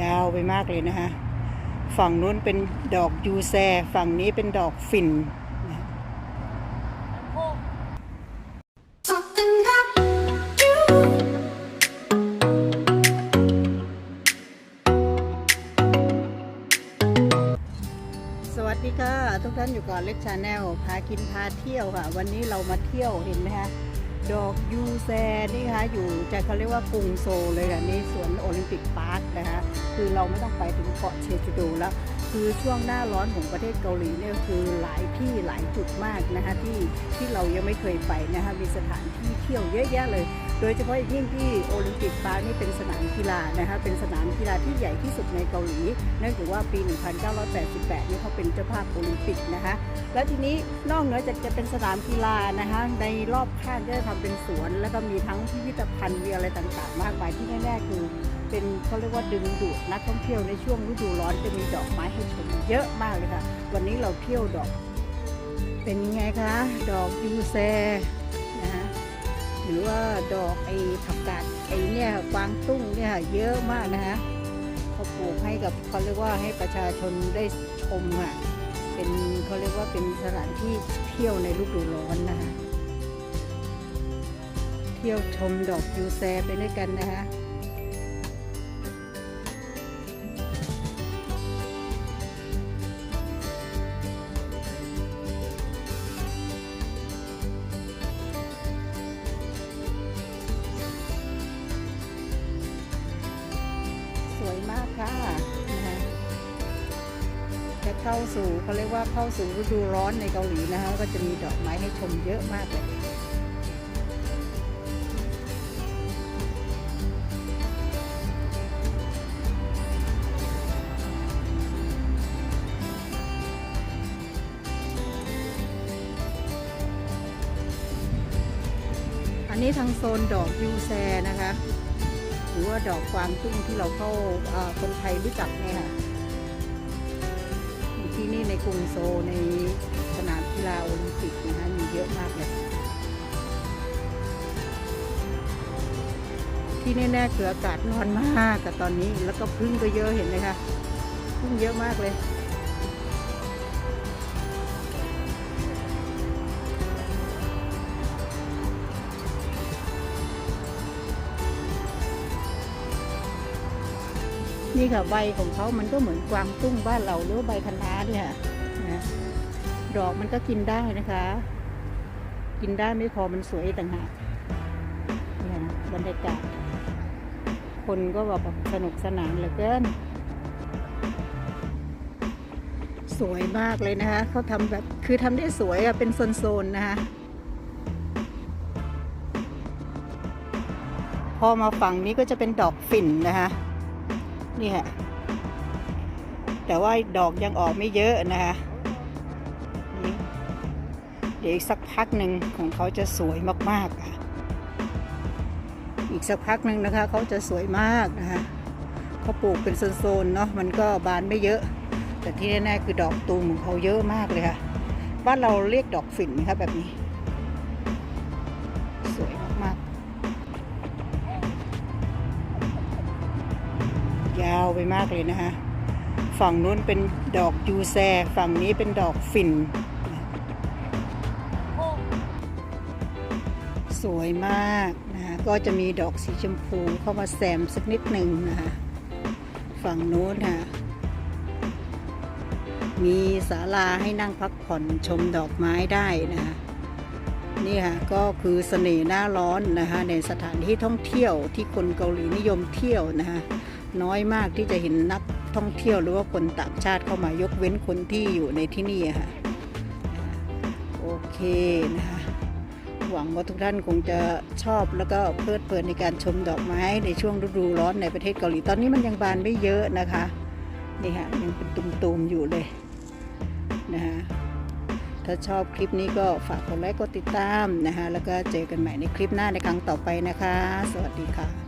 ยาวไปมากเลยนะคะ ฝั่งนู้นเป็นดอกยูแซ ฝั่งนี้เป็นดอกฝิ่นสวัสดีค่ะทุกท่านอยู่กับเล็กชาแนลพากินพาเที่ยวค่ะ วันนี้เรามาเที่ยวเห็นไหมคะ ดอกยูแซนี่ค่ะอยู่จะเขาเรียกว่ากรุงโซลเลยค่ะนี่สวนโอลิมปิกพาร์คนะคะคือเราไม่ต้องไปถึงเกาะเชจูดูแล้ว คือช่วงหน้าร้อนของประเทศเกาหลีเนี่ยคือหลายที่หลายจุดมากนะคะที่ที่เรายังไม่เคยไปนะคะมีสถานที่เที่ยวเยอะแยะเลย โดยเฉพาะอย่างยิ่งที่โอลิมปิกพาร์คนี่เป็นสนามกีฬานะคะเป็นสนามกีฬาที่ใหญ่ที่สุดในเกาหลีเนื่องจากว่าปี 1988 นี่เขาเป็นเจ้าภาพโอลิมปิกนะคะ แล้วทีนี้นอกเหนือจากจะเป็นสนามกีฬานะคะในรอบข้างก็จะทำเป็นสวน แล้วก็มีทั้งพิพิธภัณฑ์มีอะไรต่างๆ มากมายที่แน่ๆคือเป็นเขาเรียกว่าดึงดูดนักท่องเที่ยวในช่วงฤดูร้อนจะมีดอกไม้ให้ชมเยอะมากเลยค่ะ วันนี้เราเที่ยวดอก เป็นยังไงคะ ดอกยูแซ หรือว่าดอกไอ้ผักกาดไอ้เนี่ยกวางตุ้งเนี่ยเยอะมากนะคะเขาปลูกให้กับเขาเรียกว่าให้ประชาชนได้ชมอะเป็นเขาเรียกว่าเป็นสถานที่เที่ยวในฤดูร้อนนะคะเที่ยวชมดอกยูแซไปด้วยกันนะคะ ค่ะนะคะจะเข้าสู่เขาเรียกว่าเข้าสู่ฤดูร้อนในเกาหลีนะคะก็จะมีดอกไม้ให้ชมเยอะมากเลยอันนี้ทางโซนดอกยูแซนะคะ หรือว่าดอกกวางตุ้งที่เราเข้าคนไทยรู้จักเนี่ยค่ะที่นี่ในกรุงโซลในสนามกีฬาโอลิมปิกนะคะมีเยอะมากเลยที่แน่ๆคืออากาศร้อนมากแต่ตอนนี้แล้วก็พึ่งก็เยอะเห็นไหมคะพึ่งเยอะมากเลย นี่ค่ะใบของเขามันก็เหมือนกวางตุ้งบ้านเราหรือว่าใบคะน้าเนี่ยนะดอกมันก็กินได้นะคะ กินได้ไม่พอมันสวยต่างหากเนี่ยนะบรรยากาศคนก็แบบสนุกสนานเหลือเกิน สวยมากเลยนะคะเขาทำแบบคือทำได้สวยอะเป็นโซนๆนะคะพอมาฝั่งนี้ก็จะเป็นดอกฝิ่นนะคะ นี่ค่ะแต่ว่าดอกยังออกไม่เยอะนะคะเดี๋ยวอีกสักพักหนึ่งของเขาจะสวยมากๆค่ะ อีกสักพักหนึ่งนะคะเขาจะสวยมากนะคะเขาปลูกเป็นโซนๆเนาะมันก็บานไม่เยอะ แต่ที่แน่ๆคือดอกตูมของเขาเยอะมากเลยค่ะ บ้านเราเรียกดอกฝิ่นนะคะแบบนี้าวไปมากเลยนะคะ ฝั่งนู้นเป็นดอกยูแซ ฝั่งนี้เป็นดอกฝิ่น สวยมากนะคะก็จะมีดอกสีชมพูเข้ามาแซมสักนิดหนึ่งนะคะฝั่งนู้นค่ะมีศาลาให้นั่งพักผ่อนชมดอกไม้ได้นะคะนี่ค่ะก็คือเสน่ห์หน้าร้อนนะคะในสถานที่ท่องเที่ยวที่คนเกาหลีนิยมเที่ยวนะคะ น้อยมากที่จะเห็นนักท่องเที่ยวหรือว่าคนต่างชาติเข้ามายกเว้นคนที่อยู่ในที่นี่ค่ะโอเคนะคะหวังว่าทุกท่านคงจะชอบแล้วก็เพลิดเพลินในการชมดอกไม้ในช่วงฤดูร้อนในประเทศเกาหลีตอนนี้มันยังบานไม่เยอะนะคะนี่ฮะยังเป็นตุ่มๆอยู่เลยนะฮะถ้าชอบคลิปนี้ก็ฝากกดไลค์กดติดตามนะคะแล้วก็เจอกันใหม่ในคลิปหน้าในครั้งต่อไปนะคะ สวัสดีค่ะ